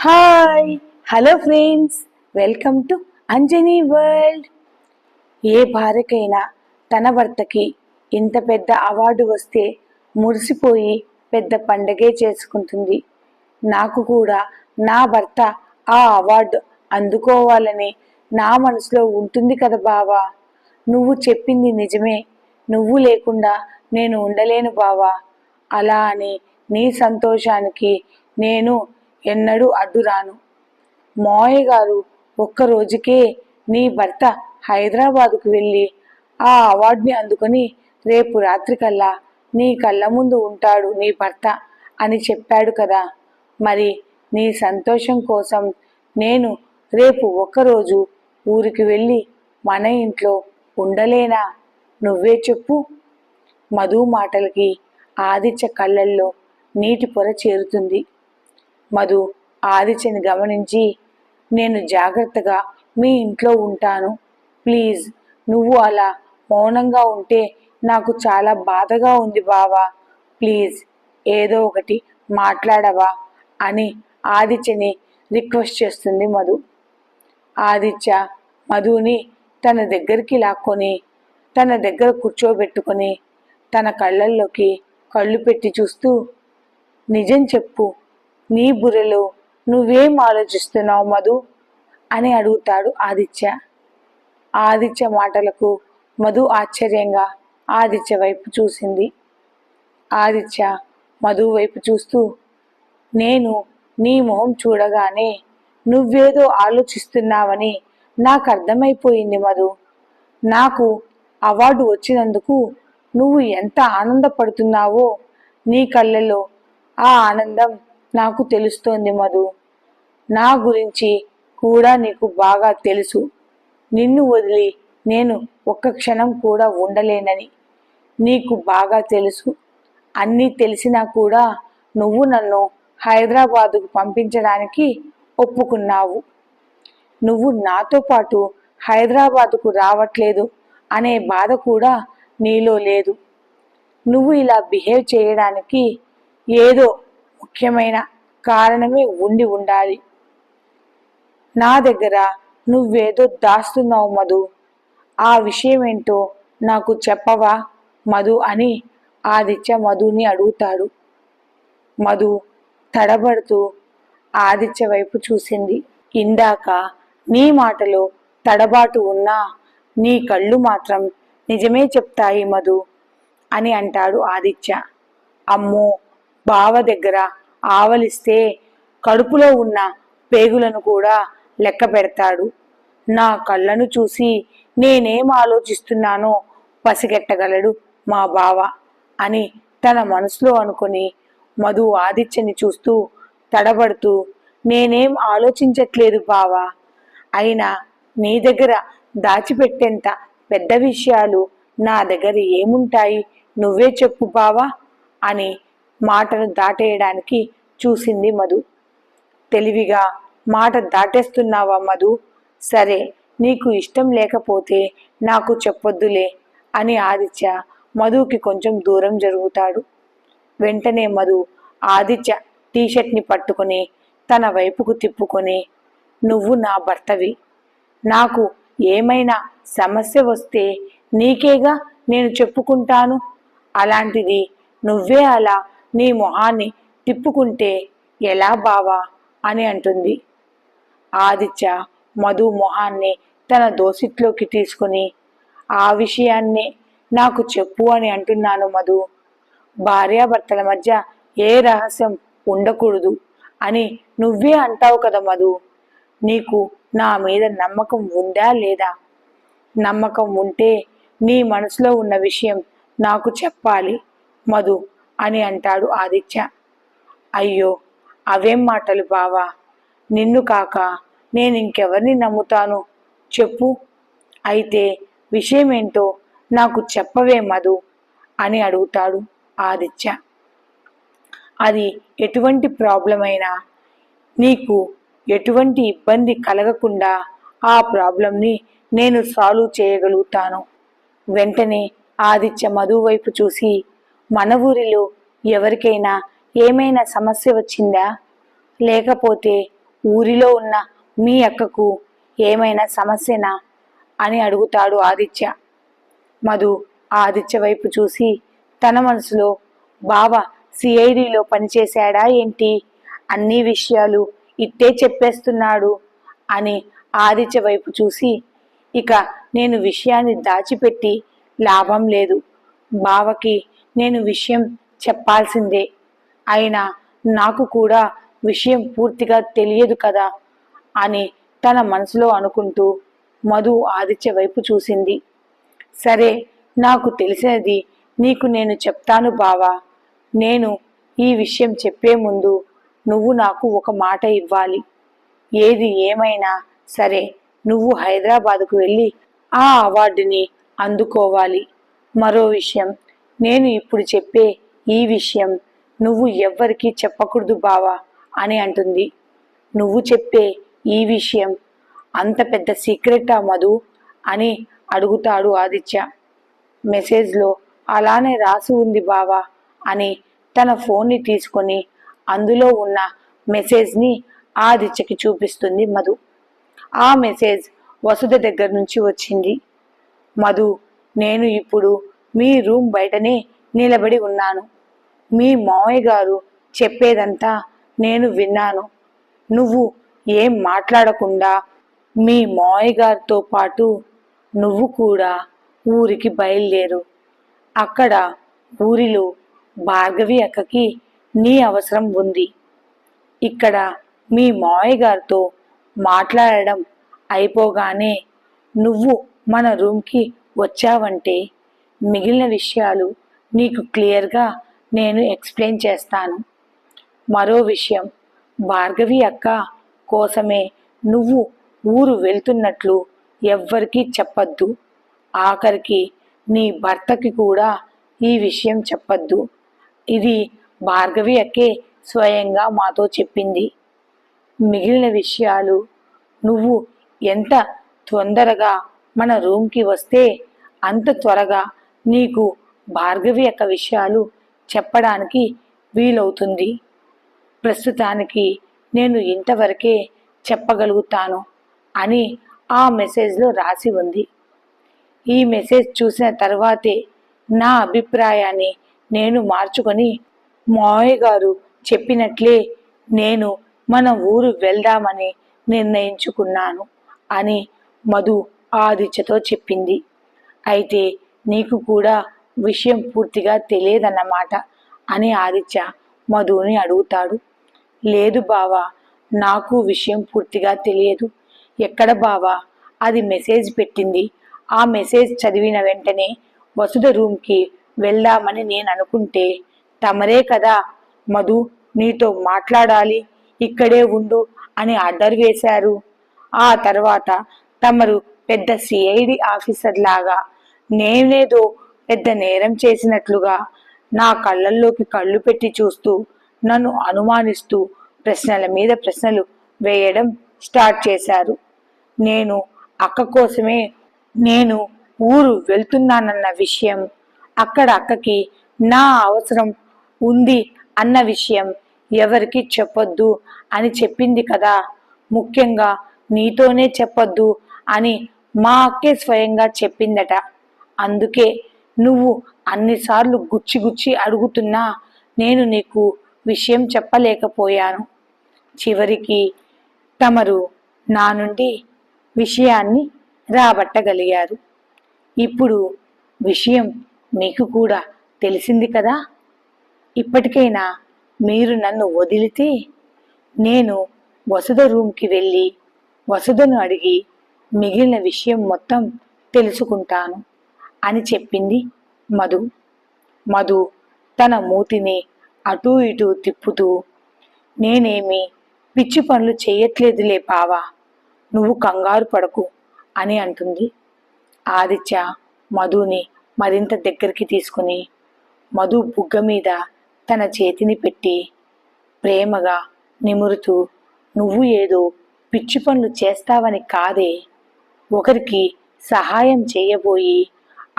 Hi hello friends welcome to Anjani world ఏ భార్యకైనా తన భర్తకి ఇంత పెద్ద అవార్డు వస్తే మురిసిపోయి పెద్ద పండగే చేసుకుంటుంది. నాకు కూడా నా భర్త ఆ అవార్డు అందుకోవాలని నా మనసులో ఉంటుంది కదా బావా. నువ్వు చెప్పింది నిజమే. నువ్వు లేకుండా నేను ఉండలేను బావా. అలా అని నీ సంతోషానికి నేను ఎన్నడూ అడ్డురాను. మోయ గారు ఒక్క రోజుకే నీ భర్త హైదరాబాదుకు వెళ్ళి ఆ అవార్డుని అందుకొని రేపు రాత్రికల్లా నీ కళ్ళ ముందు ఉంటాడు నీ భర్త అని చెప్పాడు కదా. మరి నీ సంతోషం కోసం నేను రేపు ఒక్కరోజు ఊరికి వెళ్ళి మన ఇంట్లో ఉండలేనా? నువ్వే చెప్పు. మధు మాటలకి ఆదిత్య కళ్ళల్లో నీటి పొర చేరుతుంది. మధు ఆదిత్యని గమనించి నేను జాగ్రత్తగా మీ ఇంట్లో ఉంటాను. ప్లీజ్ నువ్వు అలా మౌనంగా ఉంటే నాకు చాలా బాధగా ఉంది బావా. ప్లీజ్ ఏదో ఒకటి మాట్లాడవా అని ఆదిత్యని రిక్వెస్ట్ చేస్తుంది మధు. ఆదిత్య మధుని తన దగ్గరికి లాక్కొని తన దగ్గర కూర్చోబెట్టుకొని తన కళ్ళల్లోకి కళ్ళు పెట్టి చూస్తూ నిజం చెప్పు నీ బుర్రలో నువ్వేం ఆలోచిస్తున్నావు మధు? అని అడుగుతాడు ఆదిత్య. ఆదిత్య మాటలకు మధు ఆశ్చర్యంగా ఆదిత్య వైపు చూసింది. ఆదిత్య మధు వైపు చూస్తూ నేను నీ మొహం చూడగానే నువ్వేదో ఆలోచిస్తున్నావని నాకు అర్థమైపోయింది మధు. నాకు అవార్డు వచ్చినందుకు నువ్వు ఎంత ఆనందపడుతున్నావో నీ కళ్ళలో ఆ ఆనందం నాకు తెలుస్తోంది మధు. నా గురించి కూడా నీకు బాగా తెలుసు. నిన్ను వదిలి నేను ఒక్క క్షణం కూడా ఉండలేనని నీకు బాగా తెలుసు. అన్నీ తెలిసినా కూడా నువ్వు నన్ను హైదరాబాదుకు పంపించడానికి ఒప్పుకున్నావు. నువ్వు నాతో పాటు హైదరాబాదుకు రావట్లేదు అనే బాధ కూడా నీలో లేదు. నువ్వు ఇలా బిహేవ్ చేయడానికి ఏదో ముఖ్యమైన కారణమే ఉండి ఉండాలి. నా దగ్గర నువ్వేదో దాస్తున్నావు మధు. ఆ విషయం ఏంటో నాకు చెప్పవా మధు అని ఆదిత్య మధుని అడుగుతాడు. మధు తడబడుతూ ఆదిత్య వైపు చూసింది. ఇందాక నీ మాటలో తడబాటు ఉన్నా నీ కళ్ళు మాత్రం నిజమే చెప్తాయి మధు అని అంటాడు ఆదిత్య. అమ్మో! బావ దగ్గర ఆవలిస్తే కడుపులో ఉన్న పేగులను కూడా లెక్క పెడతాడు. నా కళ్ళను చూసి నేనేం ఆలోచిస్తున్నానో పసిగెట్టగలడు మా బావ అని తన మనసులో అనుకుని మధు ఆదిత్యని చూస్తూ తడబడుతూ నేనేం ఆలోచించట్లేదు బావా. అయినా నీ దగ్గర దాచిపెట్టేంత పెద్ద విషయాలు నా దగ్గర ఏముంటాయి? నువ్వే చెప్పు బావా అని మాటను దాటేయడానికి చూసింది మధు. తెలివిగా మాట దాటేస్తున్నావా మధు? సరే నీకు ఇష్టం లేకపోతే నాకు చెప్పొద్దులే అని ఆదిత్య మధుకి కొంచెం దూరం జరుగుతాడు. వెంటనే మధు ఆదిత్య టీషర్ట్ని పట్టుకొని తన వైపుకు తిప్పుకొని నువ్వు నా భర్తవి. నాకు ఏమైనా సమస్య వస్తే నీకేగా నేను చెప్పుకుంటాను? అలాంటిది నువ్వే అలా నీ మొహాన్ని తిప్పుకుంటే ఎలా బావా? అని అంటుంది. ఆదిత్య మధు మొహాన్ని తన దోసిట్లోకి తీసుకుని ఆ విషయాన్నే నాకు చెప్పు అని అంటున్నాను మధు. భార్యాభర్తల మధ్య ఏ రహస్యం ఉండకూడదు అని నువ్వే అంటావు కదా మధు. నీకు నా మీద నమ్మకం ఉందా లేదా? నమ్మకం ఉంటే నీ మనసులో ఉన్న విషయం నాకు చెప్పాలి మధు. అని అంటాడు ఆదిత్య. అయ్యో అవేం మాటలు బావా? నిన్ను కాక నేను ఇంకెవరిని నమ్ముతాను? చెప్పు. అయితే విషయం ఏంటో నాకు చెప్పవే మధు అని అడుగుతాడు ఆదిత్య. అది ఎటువంటి ప్రాబ్లం అయినా నీకు ఎటువంటి ఇబ్బంది కలగకుండా ఆ ప్రాబ్లంని నేను సాల్వ్ చేయగలుగుతాను. వెంటనే ఆదిత్య మధు వైపు చూసి మన ఊరిలో ఎవరికైనా ఏమైనా సమస్య వచ్చిందా? లేకపోతే ఊరిలో ఉన్న మీ అక్కకు ఏమైనా సమస్యనా? అని అడుగుతాడు ఆదిత్య. మధు ఆదిత్య వైపు చూసి తన మనసులో బావ సిఐడిలో పనిచేశాడా ఏంటి? అన్ని విషయాలు ఇట్టే చెప్పేస్తున్నాడు అని ఆదిత్య వైపు చూసి ఇక నేను విషయాన్ని దాచిపెట్టి లాభం లేదు. బావకి నేను విషయం చెప్పాల్సిందే. అయినా నాకు కూడా విషయం పూర్తిగా తెలియదు కదా అని తన మనసులో అనుకుంటూ మధు ఆదిత్య వైపు చూసింది. సరే నాకు తెలిసినది నీకు నేను చెప్తాను బావా. నేను ఈ విషయం చెప్పే ముందు నువ్వు నాకు ఒక మాట ఇవ్వాలి. ఏది ఏమైనా సరే నువ్వు హైదరాబాదుకు వెళ్ళి ఆ అవార్డుని అందుకోవాలి. మరో విషయం నేను ఇప్పుడు చెప్పే ఈ విషయం నువ్వు ఎవ్వరికీ చెప్పకూడదు బావా అని అంటుంది. నువ్వు చెప్పే ఈ విషయం అంత పెద్ద సీక్రెటా మధు అని అడుగుతాడు ఆదిత్య. మెసేజ్లో అలానే రాసి ఉంది బావా అని తన ఫోన్ని తీసుకొని అందులో ఉన్న మెసేజ్ని ఆదిత్యకి చూపిస్తుంది మధు. ఆ మెసేజ్ వసుధ దగ్గర నుంచి వచ్చింది. మధు నేను ఇప్పుడు మీ రూమ్ బయటనే నిలబడి ఉన్నాను. మీ మావయ్య గారు చెప్పేదంతా నేను విన్నాను. నువ్వు ఏం మాట్లాడకుండా మీ మావయ్య గారితో పాటు నువ్వు కూడా ఊరికి బయలుదేరు. అక్కడ ఊరిలో భార్గవి అక్కకి నీ అవసరం ఉంది. ఇక్కడ మీ మావయ్య గారితో మాట్లాడడం అయిపోగానే నువ్వు మన రూమ్కి వచ్చావంటే మిగిలిన విషయాలు నీకు క్లియర్గా నేను ఎక్స్ప్లెయిన్ చేస్తాను. మరో విషయం భార్గవి అక్క కోసమే నువ్వు ఊరు వెళ్తున్నట్లు ఎవ్వరికీ చెప్పద్దు. ఆఖరికి నీ భర్తకి కూడా ఈ విషయం చెప్పద్దు. ఇది భార్గవి అక్కే స్వయంగా మాతో చెప్పింది. మిగిలిన విషయాలు నువ్వు ఎంత తొందరగా మన రూమ్కి వస్తే అంత త్వరగా నీకు భార్గవి యొక్క విషయాలు చెప్పడానికి వీలవుతుంది. ప్రస్తుతానికి నేను ఇంతవరకే చెప్పగలుగుతాను అని ఆ మెసేజ్లో రాసి ఉంది. ఈ మెసేజ్ చూసిన తర్వాతే నా అభిప్రాయాన్ని నేను మార్చుకొని మావయ్య గారు చెప్పినట్లే నేను మన ఊరు వెళ్దామని నిర్ణయించుకున్నాను అని మధు ఆదిత్యతో చెప్పింది. అయితే నీకు కూడా విషయం పూర్తిగా తెలియదన్నమాట అని ఆదిత్య మధుని అడుగుతాడు. లేదు బావా నాకు విషయం పూర్తిగా తెలియదు. ఎక్కడ బావా? అది మెసేజ్ పెట్టింది. ఆ మెసేజ్ చదివిన వెంటనే వసుధ రూమ్కి వెళ్దామని నేను అనుకుంటే తమరే కదా మధు నీతో మాట్లాడాలి ఇక్కడే ఉండు అని ఆర్డర్ వేశారు. ఆ తర్వాత తమరు పెద్ద సిఐడి ఆఫీసర్ లాగా నేనేదో పెద్ద నేరం చేసినట్లుగా నా కళ్ళల్లోకి కళ్ళు పెట్టి చూస్తూ నన్ను అనుమానిస్తూ ప్రశ్నల మీద ప్రశ్నలు వేయడం స్టార్ట్ చేశారు. నేను అక్క కోసమే నేను ఊరు వెళ్తున్నానన్న విషయం అక్కడ అక్కకి నా అవసరం ఉంది అన్న విషయం ఎవరికి చెప్పొద్దు అని చెప్పింది కదా. ముఖ్యంగా నీతోనే చెప్పొద్దు అని మా అక్కే స్వయంగా చెప్పిందట. అందుకే నువ్వు అన్నిసార్లు గుచ్చి గుచ్చి అడుగుతున్నా నేను నీకు విషయం చెప్పలేకపోయాను. చివరికి తమరు నా నుండి విషయాన్ని రాబట్టగలిగారు. ఇప్పుడు విషయం మీకు కూడా తెలిసింది కదా? ఇప్పటికైనా మీరు నన్ను వదిలితే నేను వసుధ రూమ్కి వెళ్ళి వసుధను అడిగి మిగిలిన విషయం మొత్తం తెలుసుకుంటాను. అని చెప్పింది మధు. మధు తన మూతిని అటూ ఇటూ తిప్పుతూ నేనేమి పిచ్చి పనులు చేయట్లేదులే బావా నువ్వు కంగారు పడకు అని అంటుంది. ఆదిత్య మధుని మరింత దగ్గరికి తీసుకుని మధు బుగ్గ మీద తన చేతిని పెట్టి ప్రేమగా నిమురుతూ నువ్వు ఏదో పిచ్చి పనులు చేస్తావని కాదే ఒకరికి సహాయం చేయబోయి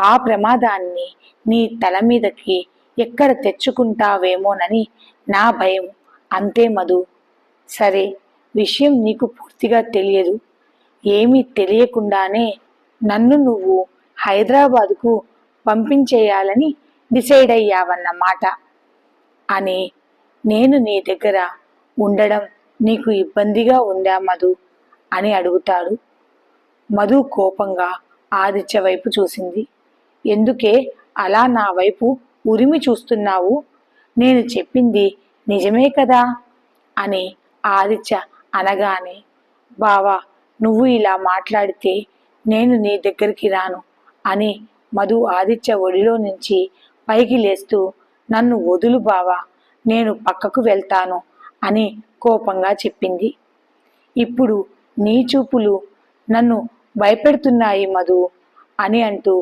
ఆ ప్రమాదాన్ని నీ తల మీదకి ఎక్కడ తెచ్చుకుంటావేమోనని నా భయం. అంతే మధు. సరే విషయం నీకు పూర్తిగా తెలియదు. ఏమీ తెలియకుండానే నన్ను నువ్వు హైదరాబాదుకు పంపించేయాలని డిసైడ్ అయ్యావన్నమాట. అని నేను నీ దగ్గర ఉండడం నీకు ఇబ్బందిగా ఉందా మధు? అని అడుగుతాడు. మధు కోపంగా ఆదిత్య వైపు చూసింది. ఎందుకే అలా నా వైపు ఉరిమి చూస్తున్నావు? నేను చెప్పింది నిజమే కదా? అని ఆదిత్య అనగానే బావా నువ్వు ఇలా మాట్లాడితే నేను నీ దగ్గరికి రాను అని మధు ఆదిత్య ఒడిలో నుంచి పైకి లేస్తూ నన్ను వదులు బావా నేను పక్కకు వెళ్తాను అని కోపంగా చెప్పింది. ఇప్పుడు నీ చూపులు నన్ను భయపెడుతున్నాయి మధు అని అంటూ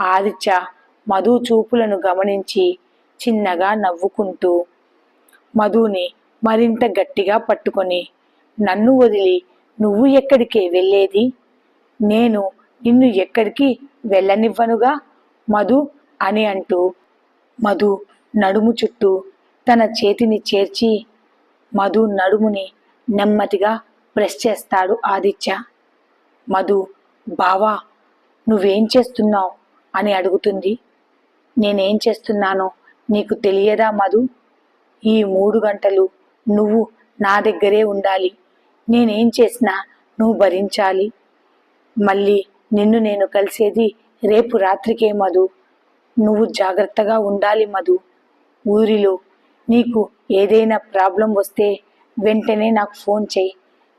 ఆదిత్య మధు చూపులను గమనించి చిన్నగా నవ్వుకుంటూ మధుని మరింత గట్టిగా పట్టుకొని నన్ను వదిలి నువ్వు ఎక్కడికే వెళ్ళేది? నేను నిన్ను ఎక్కడికి వెళ్ళనివ్వనుగా మధు అని అంటూ మధు నడుము చుట్టూ తన చేతిని చేర్చి మధు నడుముని నెమ్మదిగా ప్రెస్ చేస్తాడు ఆదిత్య. మధు బావా నువ్వేం చేస్తున్నావు? అని అడుగుతుంది. నేనేం చేస్తున్నానో నీకు తెలియదా మధు? ఈ మూడు గంటలు నువ్వు నా దగ్గరే ఉండాలి. నేనేం చేసినా నువ్వు భరించాలి. మళ్ళీ నిన్ను నేను కలిసేది రేపు రాత్రికే మధు. నువ్వు జాగ్రత్తగా ఉండాలి మధు. ఊరిలో నీకు ఏదైనా ప్రాబ్లం వస్తే వెంటనే నాకు ఫోన్ చేయి.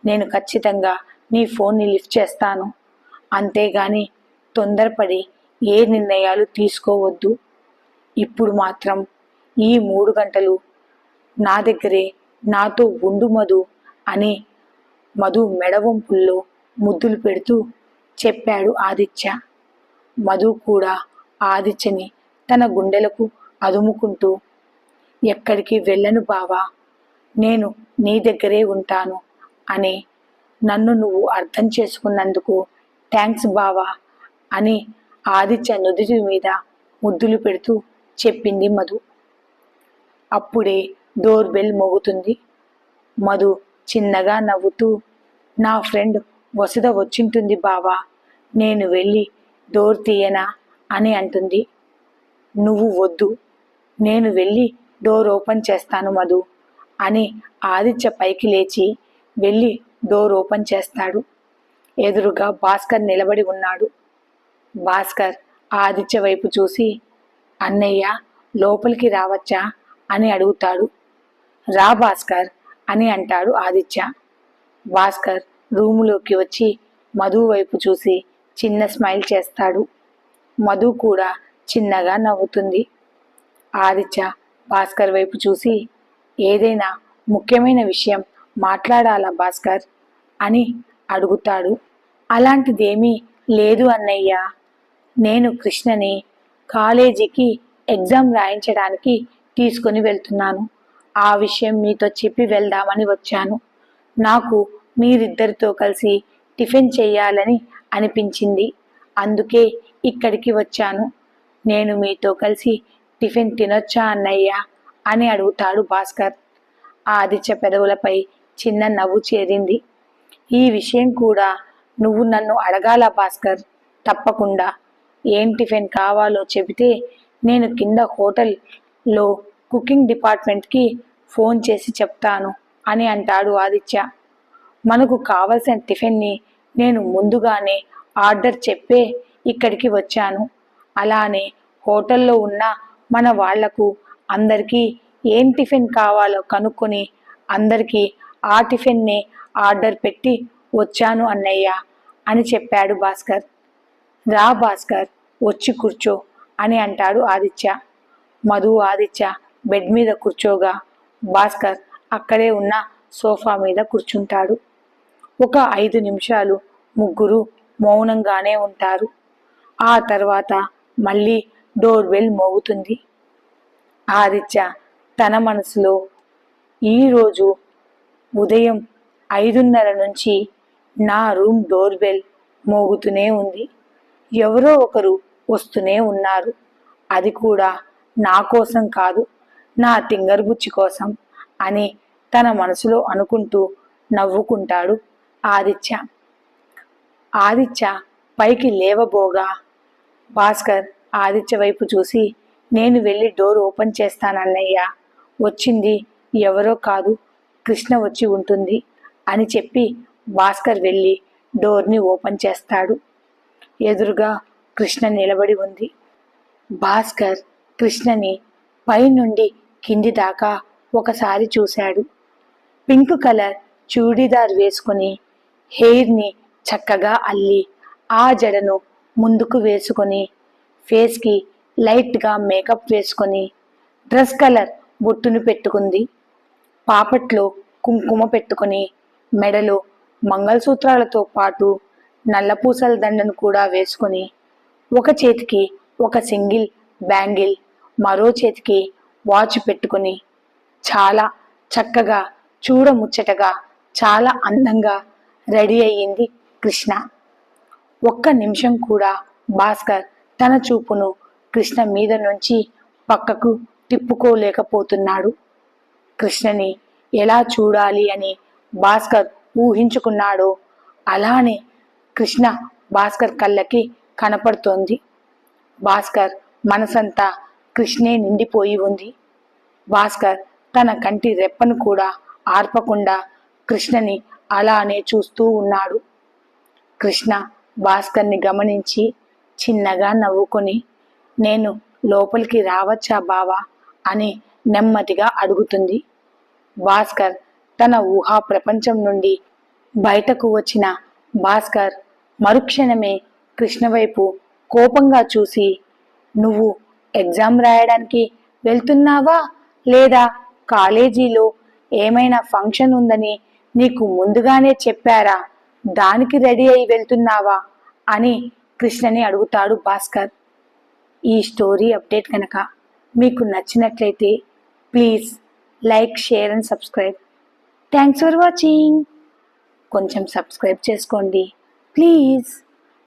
నేను ఖచ్చితంగా నీ ఫోన్ని లిఫ్ట్ చేస్తాను. అంతేగాని తొందరపడి ఏ నిర్ణయాలు తీసుకోవద్దు. ఇప్పుడు మాత్రం ఈ మూడు గంటలు నా దగ్గరే నాతో ఉండు మధు అని మధు మెడవంపుల్లో ముద్దులు పెడుతూ చెప్పాడు ఆదిత్య. మధు కూడా ఆదిత్యని తన గుండెలకు అదుముకుంటూ ఎక్కడికి వెళ్ళను బావా నేను నీ దగ్గరే ఉంటాను అని నన్ను నువ్వు అర్థం చేసుకున్నందుకు థ్యాంక్స్ బావా అని ఆదిత్య నుదుటి మీద ముద్దులు పెడుతూ చెప్పింది మధు. అప్పుడే డోర్ బెల్ మోగుతుంది. మధు చిన్నగా నవ్వుతూ నా ఫ్రెండ్ వసుధ వచ్చింటుంది బావా నేను వెళ్ళి డోర్ తీయనా అని అంటుంది. నువ్వు వద్దు నేను వెళ్ళి డోర్ ఓపెన్ చేస్తాను మధు అని ఆదిత్య పైకి లేచి వెళ్ళి డోర్ ఓపెన్ చేస్తాడు. ఎదురుగా భాస్కర్ నిలబడి ఉన్నాడు. భాస్కర్ ఆదిత్య వైపు చూసి అన్నయ్య లోపలికి రావచ్చా? అని అడుగుతాడు. రా భాస్కర్ అని అంటాడు ఆదిత్య. భాస్కర్ రూములోకి వచ్చి మధు వైపు చూసి చిన్న స్మైల్ చేస్తాడు. మధు కూడా చిన్నగా నవ్వుతుంది. ఆదిత్య భాస్కర్ వైపు చూసి ఏదైనా ముఖ్యమైన విషయం మాట్లాడాలా భాస్కర్? అని అడుగుతాడు. అలాంటిదేమీ లేదు అన్నయ్య. నేను కృష్ణని కాలేజీకి ఎగ్జామ్ రాయించడానికి తీసుకొని వెళ్తున్నాను. ఆ విషయం మీతో చెప్పి వెళ్దామని వచ్చాను. నాకు మీరిద్దరితో కలిసి టిఫిన్ చేయాలని అనిపించింది. అందుకే ఇక్కడికి వచ్చాను. నేను మీతో కలిసి టిఫిన్ తినొచ్చా అన్నయ్య అని అడుగుతాడు భాస్కర్. ఆదిత్య పెదవులపై చిన్న నవ్వు చేరింది. ఈ విషయం కూడా నువ్వు నన్ను అడగాల భాస్కర్? తప్పకుండా. ఏం టిఫిన్ కావాలో చెబితే నేను కింద హోటల్లో కుకింగ్ డిపార్ట్మెంట్కి ఫోన్ చేసి చెప్తాను అని అంటాడు ఆదిత్య. మనకు కావలసిన టిఫిన్ని నేను ముందుగానే ఆర్డర్ చెప్పే ఇక్కడికి వచ్చాను. అలానే హోటల్లో ఉన్న మన వాళ్ళకు అందరికీ ఏం టిఫిన్ కావాలో కనుక్కొని అందరికీ ఆ టిఫిన్నే ఆర్డర్ పెట్టి వచ్చాను అన్నయ్య అని చెప్పాడు భాస్కర్. రా భాస్కర్ వచ్చి కూర్చో అని అంటాడు ఆదిత్య. మధు ఆదిత్య బెడ్ మీద కూర్చోగా భాస్కర్ అక్కడే ఉన్న సోఫా మీద కూర్చుంటాడు. ఒక ఐదు నిమిషాలు ముగ్గురు మౌనంగానే ఉంటారు. ఆ తర్వాత మళ్ళీ డోర్ బెల్ మోగుతుంది. ఆదిత్య తన మనసులో ఈరోజు ఉదయం ఐదున్నర నుంచి నా రూమ్ డోర్ బెల్ మోగుతూనే ఉంది. ఎవరో ఒకరు వస్తూనే ఉన్నారు. అది కూడా నా కోసం కాదు నా తింగర్బుచ్చి కోసం అని తన మనసులో అనుకుంటూ నవ్వుకుంటాడు ఆదిత్య. ఆదిత్య పైకి లేవబోగా భాస్కర్ ఆదిత్య వైపు చూసి నేను వెళ్ళి డోర్ ఓపెన్ చేస్తానన్నయ్యా వచ్చింది ఎవరో కాదు కృష్ణ వచ్చి ఉంటుంది అని చెప్పి భాస్కర్ వెళ్ళి డోర్ని ఓపెన్ చేస్తాడు. ఎదురుగా కృష్ణ నిలబడి ఉంది. భాస్కర్ కృష్ణని పైనుండి కింది దాకా ఒకసారి చూశాడు. పింక్ కలర్ చూడీదార్ వేసుకొని హెయిర్ని చక్కగా అల్లి ఆ జడను ముందుకు వేసుకొని ఫేస్కి లైట్గా మేకప్ వేసుకొని డ్రెస్ కలర్ బొట్టును పెట్టుకుంది. పాపట్లో కుంకుమ పెట్టుకొని మెడలో మంగళసూత్రాలతో పాటు నల్లపూసల దండను కూడా వేసుకొని ఒక చేతికి ఒక సింగిల్ బ్యాంగిల్ మరో చేతికి వాచ్ పెట్టుకుని చాలా చక్కగా చూడముచ్చటగా చాలా అందంగా రెడీ అయ్యింది కృష్ణ. ఒక్క నిమిషం కూడా భాస్కర్ తన చూపును కృష్ణ మీద నుంచి పక్కకు తిప్పుకోలేకపోతున్నాడు. కృష్ణని ఎలా చూడాలి అని భాస్కర్ ఊహించుకున్నాడో అలానే కృష్ణ భాస్కర్ కళ్ళకి కనపడుతోంది. భాస్కర్ మనసంతా కృష్ణే నిండిపోయి ఉంది. భాస్కర్ తన కంటి రెప్పను కూడా ఆర్పకుండా కృష్ణని అలానే చూస్తూ ఉన్నాడు. కృష్ణ భాస్కర్ని గమనించి చిన్నగా నవ్వుకొని నేను లోపలికి రావచ్చా బావా? అని నెమ్మదిగా అడుగుతుంది. భాస్కర్ తన ఊహా ప్రపంచం నుండి బయటకు వచ్చిన భాస్కర్ మరుక్షణమే కృష్ణ వైపు కోపంగా చూసి నువ్వు ఎగ్జామ్ రాయడానికి వెళ్తున్నావా? లేదా కాలేజీలో ఏమైనా ఫంక్షన్ ఉందని నీకు ముందుగానే చెప్పారా? దానికి రెడీ అయి వెళ్తున్నావా? అని కృష్ణని అడుగుతాడు భాస్కర్. ఈ స్టోరీ అప్డేట్ కనుక మీకు నచ్చినట్లయితే please like share and subscribe. Thanks for watching. కొంచెం సబ్స్క్రైబ్ చేసుకోండి. ప్లీజ్